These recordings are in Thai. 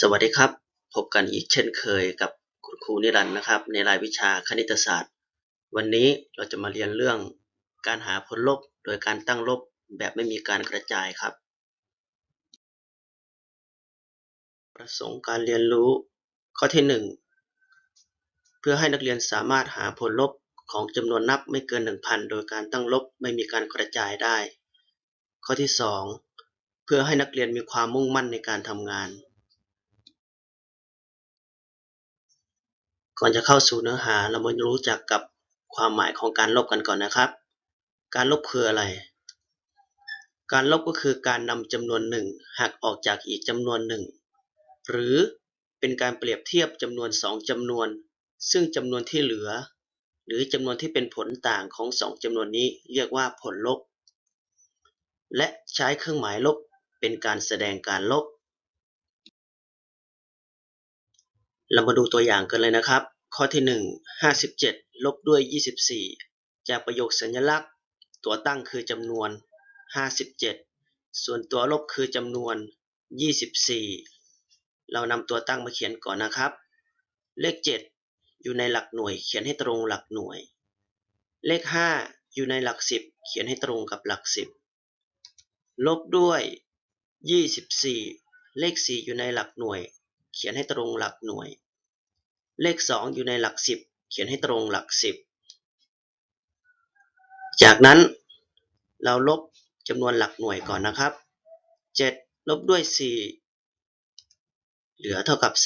สวัสดีครับ พบกันอีกเช่นเคยกับคุณครูนิรันดร์นะครับ ในรายวิชาคณิตศาสตร์ วันนี้เราจะมาเรียนเรื่องการหาผลลบโดยการตั้งลบแบบไม่มีการกระจายครับ ประสงค์การเรียนรู้ข้อที่ 1 เพื่อให้นักเรียนสามารถหาผลลบของจำนวนนับไม่เกิน 1,000 โดยการตั้งลบไม่มีการกระจายได้ ข้อที่ 2 เพื่อให้นักเรียนมีความมุ่งมั่นในการทำงาน ก่อนจะเข้าสู่เนื้อหาเรามารู้จักกับความหมายของการลบกันก่อนนะครับ การลบคืออะไร การลบก็คือการนำจำนวนหนึ่งหักออกจากอีกจำนวนหนึ่ง หรือเป็นการเปรียบเทียบจำนวนสองจำนวน ซึ่งจำนวนที่เหลือ หรือจำนวนที่เป็นผลต่างของสองจำนวนนี้เรียกว่าผลลบ และใช้เครื่องหมายลบเป็นการแสดงการลบ เรามาดูตัวอย่างกันเลยนะครับ ข้อที่1 57 ลบด้วย 24 จากประโยคสัญลักษณ์ ตัวตั้งคือจำนวน 57 ส่วนตัวลบคือจำนวน 24 เรานำตัวตั้งมาเขียนก่อนนะครับ เลข 7 อยู่ในหลักหน่วย เขียนให้ตรงหลักหน่วย เลข 5 อยู่ในหลัก 10 เขียนให้ตรงกับหลัก 10 ลบด้วย 24 เลข 4 อยู่ในหลักหน่วย เขียนให้ตรงหลักหน่วย เลข 2 อยู่ในหลัก 10 เขียนให้ตรงหลัก 10 จากนั้นเราลบจำนวนหลักหน่วยก่อนนะครับ 7 ลบด้วย 4 เหลือเท่ากับ 3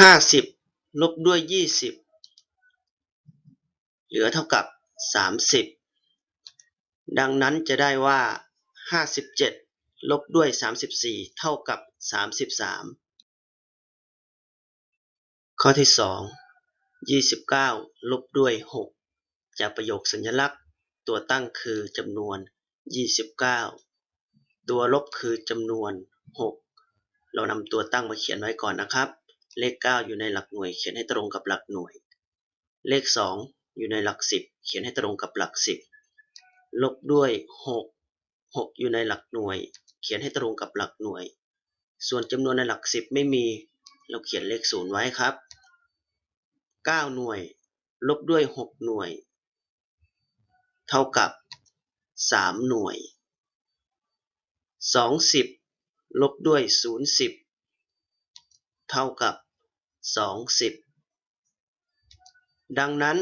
50 ลบด้วย 20 เหลือเท่ากับ 30 ดังนั้นจะได้ว่า 57 ลบด้วย 34 เท่ากับ 33 ข้อที่2 29ลบด้วย6จากประโยคสัญลักษณ์ ตัวตั้งคือจำนวน29ตัวลบคือจำนวน6เรานำตัวตั้งมาเขียนไว้ก่อนนะครับ เลข9อยู่ในหลักหน่วย เขียนให้ตรงกับหลักหน่วย เลข2อยู่ในหลัก10เขียนให้ตรงกับหลัก10ลบด้วย6 6อยู่ในหลักหน่วย เขียนให้ตรงกับหลักหน่วย ส่วนจำนวนในหลัก10ไม่มี เราเขียนเลขศูนย์ไว้ครับ 9หน่วย ลบด้วย6หน่วย เท่ากับ3หน่วย20ลบด้วย010เท่ากับ20ดังนั้น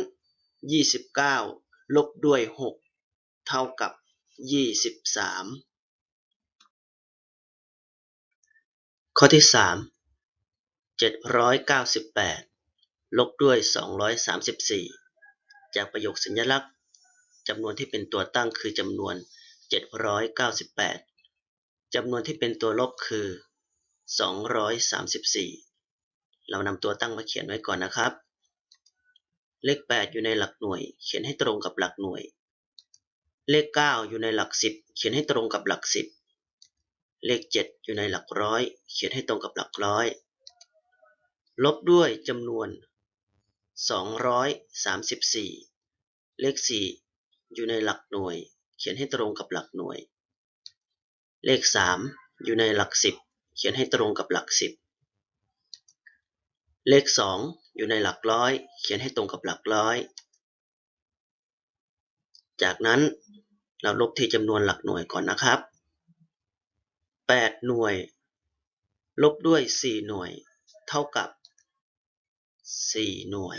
29ลบด้วย6เท่ากับ23ข้อที่3 798 ลบด้วย 234 จากประโยคสัญลักษณ์จำนวนที่เป็นตัวตั้งคือจำนวน 798จำนวนที่เป็นตัวลบคือ 234 เรานำตัวตั้งมาเขียนไว้ก่อนนะครับ เลข 8 อยู่ในหลักหน่วย เขียนให้ตรงกับหลักหน่วย เลข 9 อยู่ในหลัก 10 เขียนให้ตรงกับหลัก 10 เลข 7 อยู่ในหลักร้อย เขียนให้ตรงกับหลักร้อยลบด้วยจำนวน 234เลข4อยู่ในหลักหน่วย เขียนให้ตรงกับหลักหน่วย เลข3อยู่ในหลัก10เขียนให้ตรงกับหลัก10เลข2อยู่ในหลักร้อย เขียนให้ตรงกับหลักร้อย จากนั้นเราลบที่จำนวนหลักหน่วยก่อนนะครับ 8 หน่วย ลบด้วย 4 หน่วย เท่ากับ 4หน่วย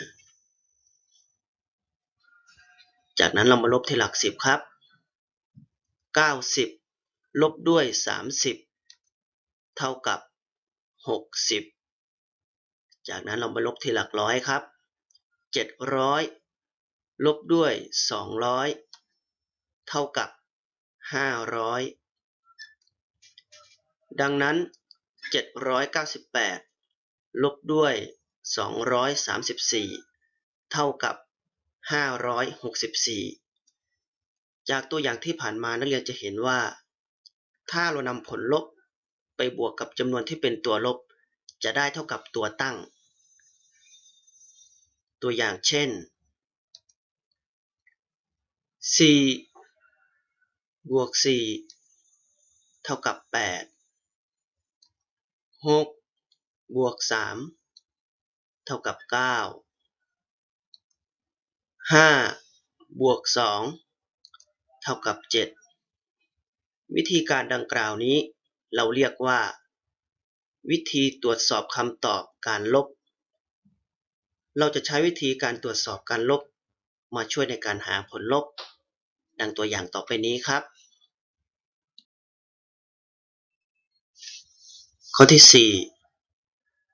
จากนั้นเรามาลบที่หลัก10ครับ90ลบด้วย30เท่ากับ60จากนั้นเรามาลบที่หลักร้อยครับ700ลบด้วย200เท่ากับ500ดังนั้น 798 ลบด้วย 234 เท่ากับ 564 จากตัวอย่างที่ผ่านมานักเรียนจะเห็นว่า ถ้าเรานำผลลบไปบวกกับจำนวนที่เป็นตัวลบ จะได้เท่ากับตัวตั้ง ตัวอย่างเช่น 4บวก 4 เท่ากับแปดหกบวกสาม เท่ากับเก้าห้าบวกสองเท่ากับเจ็ดวิธีการดังกล่าวนี้ เราเรียกว่า วิธีตรวจสอบคำตอบการลบ เราจะใช้วิธีการตรวจสอบการลบ มาช่วยในการหาผลลบ ดังตัวอย่างต่อไปนี้ครับ ข้อที่ 4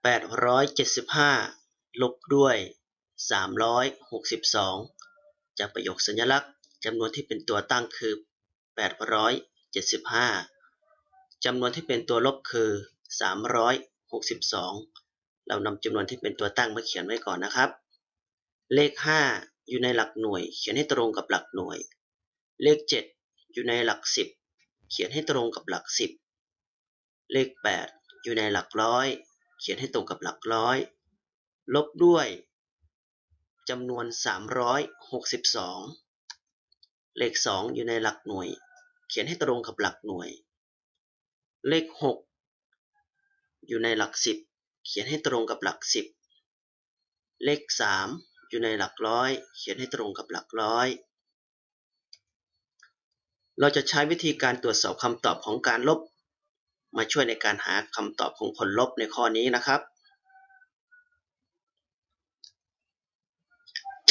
875 ลบด้วย 362 จากประโยคสัญลักษณ์จำนวนที่เป็นตัวตั้งคือ 875จำนวนที่เป็นตัวลบคือ 362 เรานำจำนวนที่เป็นตัวตั้งมาเขียนไว้ก่อนนะครับ เลข 5 อยู่ในหลักหน่วย เขียนให้ตรงกับหลักหน่วย เลข 7 อยู่ในหลัก 10 เขียนให้ตรงกับหลัก 10 เลข 8 อยู่ในหลักร้อย เขียนให้ตรงกับหลักร้อย ลบด้วยจำนวน 362 เลข 2 อยู่ในหลักหน่วย เขียนให้ตรงกับหลักหน่วย เลข 6 อยู่ในหลัก 10 เขียนให้ตรงกับหลัก 10 เลข 3 อยู่ในหลักร้อย เขียนให้ตรงกับหลักร้อย เราจะใช้วิธีการตรวจสอบคำตอบของการลบ มาช่วยในการหาคำตอบของผลลบในข้อนี้นะครับ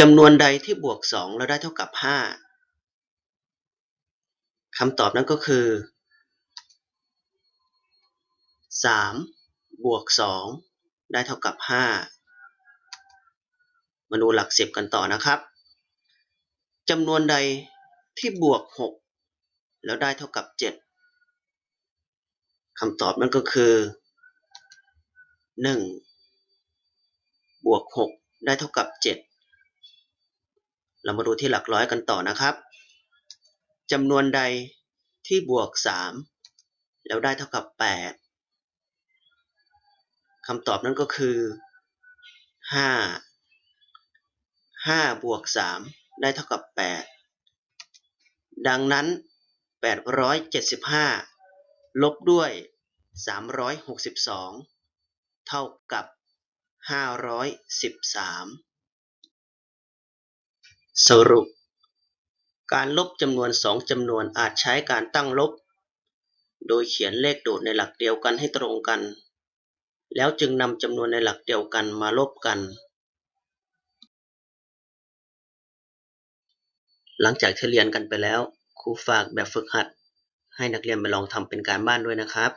จำนวนใดที่บวก 2 แล้วได้เท่ากับ 5คำตอบนั้นก็คือ 3 บวก 2 ได้เท่ากับ 5 มาดูหลักสิบกันต่อนะครับจำนวนใดที่บวก 6 แล้วได้เท่ากับ 7คำตอบนั้นก็คือ 1 บวก 6 ได้เท่ากับ 7 เรามาดูที่หลักร้อยกันต่อนะครับจำนวนใดที่บวก 3 แล้วได้เท่ากับ 8คำตอบนั้นก็คือ 5 5 บวก 3 ได้เท่ากับ 8 ดังนั้น 875 ลบด้วย 362 เท่ากับ 513 สรุป การลบจำนวน2จำนวนอาจใช้การตั้งลบ โดยเขียนเลขโดดในหลักเดียวกันให้ตรงกัน แล้วจึงนำจำนวนในหลักเดียวกันมาลบกัน หลังจากที่เรียนกันไปแล้ว ครูฝากแบบฝึกหัด ให้นักเรียนไปลองทำเป็นการบ้านด้วยนะครับ